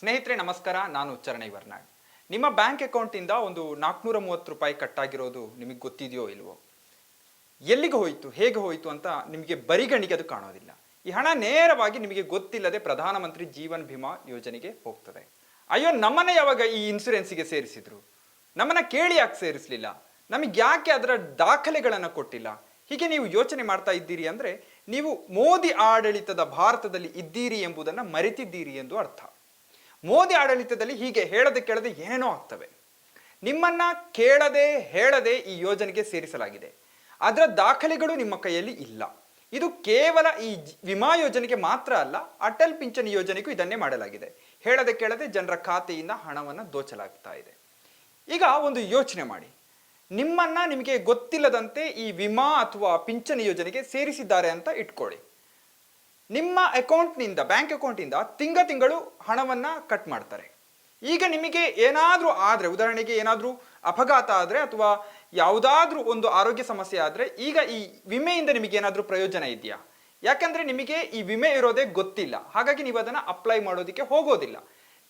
ಸ್ನೇಹಿತರೆ, ನಮಸ್ಕಾರ. ನಾನು ಚರಣೈ ವರ್ನಾಡ್ ನಿಮ್ಮ ಬ್ಯಾಂಕ್ ಅಕೌಂಟಿಂದ ಒಂದು ನಾಲ್ಕುನೂರ ಮೂವತ್ತು ರೂಪಾಯಿ ಕಟ್ಟಾಗಿರೋದು ನಿಮಗೆ ಗೊತ್ತಿದೆಯೋ ಇಲ್ವೋ? ಎಲ್ಲಿಗೆ ಹೋಯಿತು? ಹೇಗೆ ಹೋಯಿತು ಅಂತ ನಿಮಗೆ ಬರಿಗಣಿಗೆ ಅದು ಕಾಣೋದಿಲ್ಲ. ಈ ಹಣ ನೇರವಾಗಿ ನಿಮಗೆ ಗೊತ್ತಿಲ್ಲದೆ ಪ್ರಧಾನಮಂತ್ರಿ ಜೀವನ್ ಭೀಮಾ ಯೋಜನೆಗೆ ಹೋಗ್ತದೆ. ಅಯ್ಯೋ, ನಮ್ಮನ್ನ ಯಾವಾಗ ಈ ಇನ್ಸೂರೆನ್ಸಿಗೆ ಸೇರಿಸಿದ್ರು? ನಮ್ಮನ್ನ ಕೇಳಿ ಯಾಕೆ ಸೇರಿಸಲಿಲ್ಲ? ನಮಗೆ ಯಾಕೆ ಅದರ ದಾಖಲೆಗಳನ್ನು ಕೊಟ್ಟಿಲ್ಲ? ಹೀಗೆ ನೀವು ಯೋಚನೆ ಮಾಡ್ತಾ ಇದ್ದೀರಿ ಅಂದ್ರೆ ನೀವು ಮೋದಿ ಆಡಳಿತದ ಭಾರತದಲ್ಲಿ ಇದ್ದೀರಿ ಎಂಬುದನ್ನು ಮರೆತಿದ್ದೀರಿ ಎಂದು ಅರ್ಥ. ಮೋದಿ ಆಡಳಿತದಲ್ಲಿ ಹೀಗೆ ಹೇಳದೆ ಕೇಳದೆ ಏನೇನೋ ಆಗ್ತವೆ. ನಿಮ್ಮನ್ನ ಕೇಳದೆ ಹೇಳದೆ ಈ ಯೋಜನೆಗೆ ಸೇರಿಸಲಾಗಿದೆ. ಅದರ ದಾಖಲೆಗಳು ನಿಮ್ಮ ಕೈಯಲ್ಲಿ ಇಲ್ಲ. ಇದು ಕೇವಲ ಈ ವಿಮಾ ಯೋಜನೆಗೆ ಮಾತ್ರ ಅಲ್ಲ, ಅಟಲ್ ಪಿಂಚಣಿ ಯೋಜನೆಗೂ ಇದನ್ನೇ ಮಾಡಲಾಗಿದೆ. ಹೇಳದೆ ಕೇಳದೆ ಜನರ ಖಾತೆಯಿಂದ ಹಣವನ್ನು ದೋಚಲಾಗ್ತಾ ಇದೆ. ಈಗ ಒಂದು ಯೋಚನೆ ಮಾಡಿ. ನಿಮ್ಮನ್ನ ನಿಮಗೆ ಗೊತ್ತಿಲ್ಲದಂತೆ ಈ ವಿಮಾ ಅಥವಾ ಪಿಂಚಣಿ ಯೋಜನೆಗೆ ಸೇರಿಸಿದ್ದಾರೆ ಅಂತ ಇಟ್ಕೊಳ್ಳಿ. ನಿಮ್ಮ ಅಕೌಂಟ್ನಿಂದ, ಬ್ಯಾಂಕ್ ಅಕೌಂಟಿಂದ ತಿಂಗ ತಿಂಗಳು ಹಣವನ್ನು ಕಟ್ ಮಾಡ್ತಾರೆ. ಈಗ ನಿಮಗೆ ಏನಾದರೂ ಆದರೆ, ಉದಾಹರಣೆಗೆ ಏನಾದರೂ ಅಪಘಾತ ಆದರೆ ಅಥವಾ ಯಾವುದಾದ್ರೂ ಒಂದು ಆರೋಗ್ಯ ಸಮಸ್ಯೆ ಆದರೆ ಈಗ ಈ ವಿಮೆಯಿಂದ ನಿಮಗೆ ಏನಾದರೂ ಪ್ರಯೋಜನ ಇದೆಯಾ? ಯಾಕಂದ್ರೆ ನಿಮಗೆ ಈ ವಿಮೆ ಇರೋದೇ ಗೊತ್ತಿಲ್ಲ. ಹಾಗಾಗಿ ನೀವು ಅದನ್ನು ಅಪ್ಲೈ ಮಾಡೋದಕ್ಕೆ ಹೋಗೋದಿಲ್ಲ.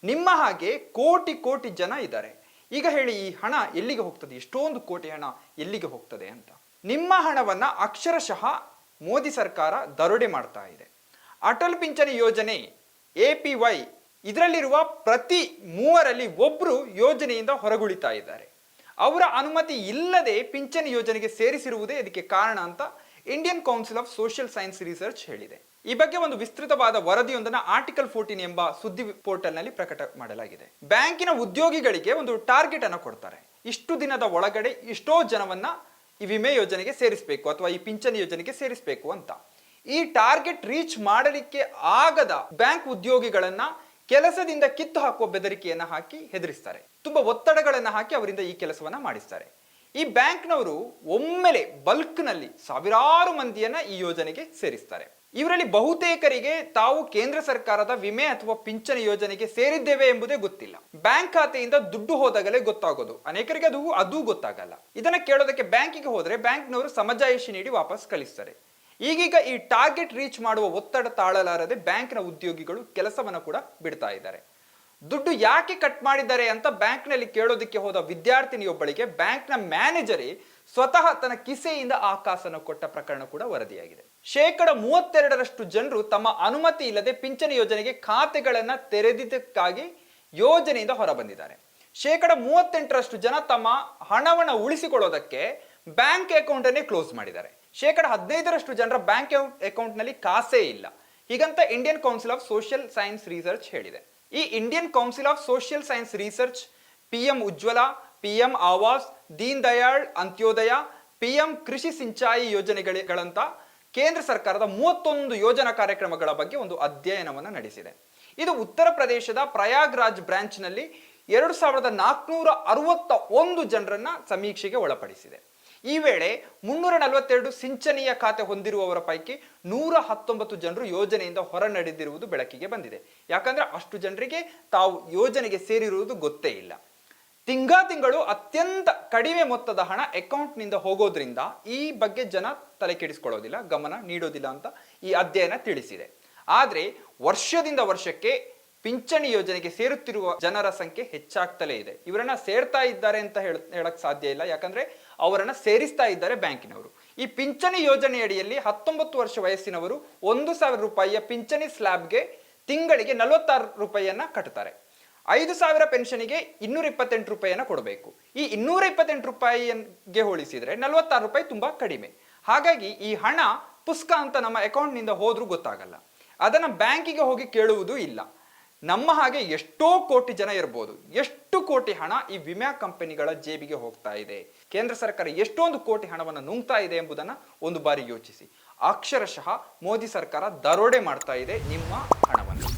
ನಿಮ್ಮ ಹಾಗೆ ಕೋಟಿ ಕೋಟಿ ಜನ ಇದ್ದಾರೆ. ಈಗ ಹೇಳಿ, ಈ ಹಣ ಎಲ್ಲಿಗೆ ಹೋಗ್ತದೆ? ಎಷ್ಟೊಂದು ಕೋಟಿ ಹಣ ಎಲ್ಲಿಗೆ ಹೋಗ್ತದೆ ಅಂತ. ನಿಮ್ಮ ಹಣವನ್ನು ಅಕ್ಷರಶಃ ಮೋದಿ ಸರ್ಕಾರ ದರೋಡೆ ಮಾಡ್ತಾ ಇದೆ. ಅಟಲ್ ಪಿಂಚಣಿ ಯೋಜನೆ, ಎ ಪಿ ವೈ ಇದರಲ್ಲಿರುವ ಪ್ರತಿ ಮೂವರಲ್ಲಿ ಒಬ್ಬರು ಯೋಜನೆಯಿಂದ ಹೊರಗುಳಿತಾ ಇದ್ದಾರೆ. ಅವರ ಅನುಮತಿ ಇಲ್ಲದೆ ಪಿಂಚಣಿ ಯೋಜನೆಗೆ ಸೇರಿಸಿರುವುದೇ ಇದಕ್ಕೆ ಕಾರಣ ಅಂತ Indian council of social science research ಹೇಳಿದೆ. ಈ ಬಗ್ಗೆ ಒಂದು ವಿಸ್ತೃತವಾದ ವರದಿಯೊಂದನ್ನು ಆರ್ಟಿಕಲ್ ಫೋರ್ಟೀನ್ ಎಂಬ ಸುದ್ದಿ ಪೋರ್ಟಲ್ನಲ್ಲಿ ಪ್ರಕಟ ಮಾಡಲಾಗಿದೆ. ಬ್ಯಾಂಕಿನ ಉದ್ಯೋಗಿಗಳಿಗೆ ಒಂದು ಟಾರ್ಗೆಟ್ ಅನ್ನು ಕೊಡ್ತಾರೆ. ಇಷ್ಟು ದಿನದ ಒಳಗಡೆ ಇಷ್ಟೋ ಜನವನ್ನ ಈ ವಿಮೆ ಯೋಜನೆಗೆ ಸೇರಿಸಬೇಕು ಅಥವಾ ಈ ಪಿಂಚಣಿ ಯೋಜನೆಗೆ ಸೇರಿಸಬೇಕು ಅಂತ. ಈ ಟಾರ್ಗೆಟ್ ರೀಚ್ ಮಾಡಲಿಕ್ಕೆ ಆಗದ ಬ್ಯಾಂಕ್ ಉದ್ಯೋಗಿಗಳನ್ನ ಕೆಲಸದಿಂದ ಕಿತ್ತು ಹಾಕುವ ಬೆದರಿಕೆಯನ್ನ ಹಾಕಿ ಹೆದರಿಸ್ತಾರೆ. ತುಂಬಾ ಒತ್ತಡಗಳನ್ನು ಹಾಕಿ ಅವರಿಂದ ಈ ಕೆಲಸವನ್ನ ಮಾಡಿಸ್ತಾರೆ. ಈ ಬ್ಯಾಂಕ್ನವರು ಒಮ್ಮೆಲೆ ಬಲ್ಕ್ನಲ್ಲಿ ಸಾವಿರಾರು ಮಂದಿಯನ್ನ ಈ ಯೋಜನೆಗೆ ಸೇರಿಸ್ತಾರೆ. ಇವರಲ್ಲಿ ಬಹುತೇಕರಿಗೆ ತಾವು ಕೇಂದ್ರ ಸರ್ಕಾರದ ವಿಮೆ ಅಥವಾ ಪಿಂಚಣಿ ಯೋಜನೆಗೆ ಸೇರಿದ್ದೇವೆ ಎಂಬುದೇ ಗೊತ್ತಿಲ್ಲ. ಬ್ಯಾಂಕ್ ಖಾತೆಯಿಂದ ದುಡ್ಡು ಹೋದಾಗಲೇ ಗೊತ್ತಾಗೋದು. ಅನೇಕರಿಗೆ ಅದು ಅದು ಗೊತ್ತಾಗಲ್ಲ. ಇದನ್ನ ಕೇಳೋದಕ್ಕೆ ಬ್ಯಾಂಕಿಗೆ ಹೋದ್ರೆ ಬ್ಯಾಂಕ್ನವರು ಸಮಜಾಯಿಷಿ ನೀಡಿ ವಾಪಸ್ ಕಳಿಸ್ತಾರೆ. ಈಗೀಗ ಈ ಟಾರ್ಗೆಟ್ ರೀಚ್ ಮಾಡುವ ಒತ್ತಡ ತಾಳಲಾರದೆ ಬ್ಯಾಂಕ್ನ ಉದ್ಯೋಗಿಗಳು ಕೆಲಸವನ್ನು ಕೂಡ ಬಿಡ್ತಾ ಇದ್ದಾರೆ. ದುಡ್ಡು ಯಾಕೆ ಕಟ್ ಮಾಡಿದ್ದಾರೆ ಅಂತ ಬ್ಯಾಂಕ್ನಲ್ಲಿ ಕೇಳೋದಕ್ಕೆ ಹೋದ ವಿದ್ಯಾರ್ಥಿನಿಯೊಬ್ಬಳಿಗೆ ಬ್ಯಾಂಕ್ನ ಮ್ಯಾನೇಜರೇ ಸ್ವತಃ ತನ್ನ ಕಿಸೆಯಿಂದ ಆ ಕೊಟ್ಟ ಪ್ರಕರಣ ಕೂಡ ವರದಿಯಾಗಿದೆ. ಶೇಕಡ ಮೂವತ್ತೆರಡರಷ್ಟು ಜನರು ತಮ್ಮ ಅನುಮತಿ ಇಲ್ಲದೆ ಪಿಂಚಣಿ ಯೋಜನೆಗೆ ಖಾತೆಗಳನ್ನು ತೆರೆದಿದ್ದಕ್ಕಾಗಿ ಯೋಜನೆಯಿಂದ ಹೊರಬಂದಿದ್ದಾರೆ. ಶೇಕಡ ಮೂವತ್ತೆಂಟರಷ್ಟು ಜನ ತಮ್ಮ ಹಣವನ್ನು ಉಳಿಸಿಕೊಳ್ಳೋದಕ್ಕೆ ಬ್ಯಾಂಕ್ ಅಕೌಂಟನ್ನೇ ಕ್ಲೋಸ್ ಮಾಡಿದ್ದಾರೆ. ಶೇಕಡ ಹದಿನೈದರಷ್ಟು ಜನರ ಬ್ಯಾಂಕ್ ಅಕೌಂಟ್ನಲ್ಲಿ ಕಾಸೇ ಇಲ್ಲ. ಹೀಗಂತ Indian council of social science research ಹೇಳಿದೆ. ಈ Indian council of social science research P M Ujjwala P M Awas Deen Dayal Antyodaya P M Krishi Sinchai ಯೋಜನೆಗಳಂತ ಕೇಂದ್ರ ಸರ್ಕಾರದ ಮೂವತ್ತೊಂದು ಯೋಜನಾ ಕಾರ್ಯಕ್ರಮಗಳ ಬಗ್ಗೆ ಒಂದು ಅಧ್ಯಯನವನ್ನು ನಡೆಸಿದೆ. ಇದು ಉತ್ತರ ಪ್ರದೇಶದ ಪ್ರಯಾಗ್ರಾಜ್ ಬ್ರಾಂಚ್ನಲ್ಲಿ ಎರಡು ಸಾವಿರದ ನಾಲ್ಕುನೂರ ಅರವತ್ತ ಒಂದು ಜನರನ್ನ ಸಮೀಕ್ಷೆಗೆ ಒಳಪಡಿಸಿದೆ. ಈ ವೇಳೆ ಮುನ್ನೂರ ನಲವತ್ತೆರಡು ಸಿಂಚನೀಯ ಖಾತೆ ಹೊಂದಿರುವವರ ಪೈಕಿ ನೂರ ಹತ್ತೊಂಬತ್ತು ಜನರು ಯೋಜನೆಯಿಂದ ಹೊರ ನಡೆದಿರುವುದು ಬೆಳಕಿಗೆ ಬಂದಿದೆ. ಯಾಕಂದ್ರೆ ಅಷ್ಟು ಜನರಿಗೆ ತಾವು ಯೋಜನೆಗೆ ಸೇರಿರುವುದು ಗೊತ್ತೇ ಇಲ್ಲ. ತಿಂಗಳ ತಿಂಗಳು ಅತ್ಯಂತ ಕಡಿಮೆ ಮೊತ್ತದ ಹಣ ಅಕೌಂಟ್ನಿಂದ ಹೋಗೋದ್ರಿಂದ ಈ ಬಗ್ಗೆ ಜನ ತಲೆ ಕೆಡಿಸ್ಕೊಳ್ಳೋದಿಲ್ಲ, ಗಮನ ನೀಡೋದಿಲ್ಲ ಅಂತ ಈ ಅಧ್ಯಯನ ತಿಳಿಸಿದೆ. ಆದರೆ ವರ್ಷದಿಂದ ವರ್ಷಕ್ಕೆ ಪಿಂಚಣಿ ಯೋಜನೆಗೆ ಸೇರುತ್ತಿರುವ ಜನರ ಸಂಖ್ಯೆ ಹೆಚ್ಚಾಗ್ತಲೇ ಇದೆ. ಇವರನ್ನ ಸೇರ್ತಾ ಇದ್ದಾರೆ ಅಂತ ಹೇಳ, ಹೇಳಕ್ ಸಾಧ್ಯ ಇಲ್ಲ. ಯಾಕಂದ್ರೆ ಅವರನ್ನ ಸೇರಿಸ್ತಾ ಇದ್ದಾರೆ ಬ್ಯಾಂಕಿನವರು. ಈ ಪಿಂಚಣಿ ಯೋಜನೆಯಡಿಯಲ್ಲಿ ಹತ್ತೊಂಬತ್ತು ವರ್ಷ ವಯಸ್ಸಿನವರು ಒಂದು ಸಾವಿರ ರೂಪಾಯಿಯ ಪಿಂಚಣಿ ಸ್ಲ್ಯಾಬ್ಗೆ ತಿಂಗಳಿಗೆ ನಲವತ್ತಾರು ರೂಪಾಯಿಯನ್ನ ಕಟ್ತಾರೆ. ಐದು ಸಾವಿರ ಪೆನ್ಷನಿಗೆ ಇನ್ನೂರ ಇಪ್ಪತ್ತೆಂಟು ರೂಪಾಯಿಯನ್ನ ಕೊಡಬೇಕು. ಈ ಇನ್ನೂರ ಇಪ್ಪತ್ತೆಂಟು ರೂಪಾಯಿಗೆ ಹೋಲಿಸಿದರೆ ನಲವತ್ತಾರು ರೂಪಾಯಿ ತುಂಬಾ ಕಡಿಮೆ. ಹಾಗಾಗಿ ಈ ಹಣ ಪುಸ್ಕ ಅಂತ ನಮ್ಮ ಅಕೌಂಟ್ನಿಂದ ಹೋದ್ರೂ ಗೊತ್ತಾಗಲ್ಲ. ಅದನ್ನ ಬ್ಯಾಂಕಿಗೆ ಹೋಗಿ ಕೇಳುವುದೂ ಇಲ್ಲ. ನಮ್ಮ ಹಾಗೆ ಎಷ್ಟೋ ಕೋಟಿ ಜನ ಇರ್ಬೋದು, ಎಷ್ಟು ಕೋಟಿ ಹಣ ಈ ವಿಮಾ ಕಂಪನಿಗಳ ಜೇಬಿಗೆ ಹೋಗ್ತಾ ಇದೆ. ಕೇಂದ್ರ ಸರ್ಕಾರ ಎಷ್ಟೊಂದು ಕೋಟಿ ಹಣವನ್ನು ನುಂಗ್ತಾ ಇದೆ ಎಂಬುದನ್ನು ಒಂದು ಬಾರಿ ಯೋಚಿಸಿ. ಅಕ್ಷರಶಃ ಮೋದಿ ಸರ್ಕಾರ ದರೋಡೆ ಮಾಡ್ತಾ ಇದೆ ನಿಮ್ಮ ಹಣವನ್ನು.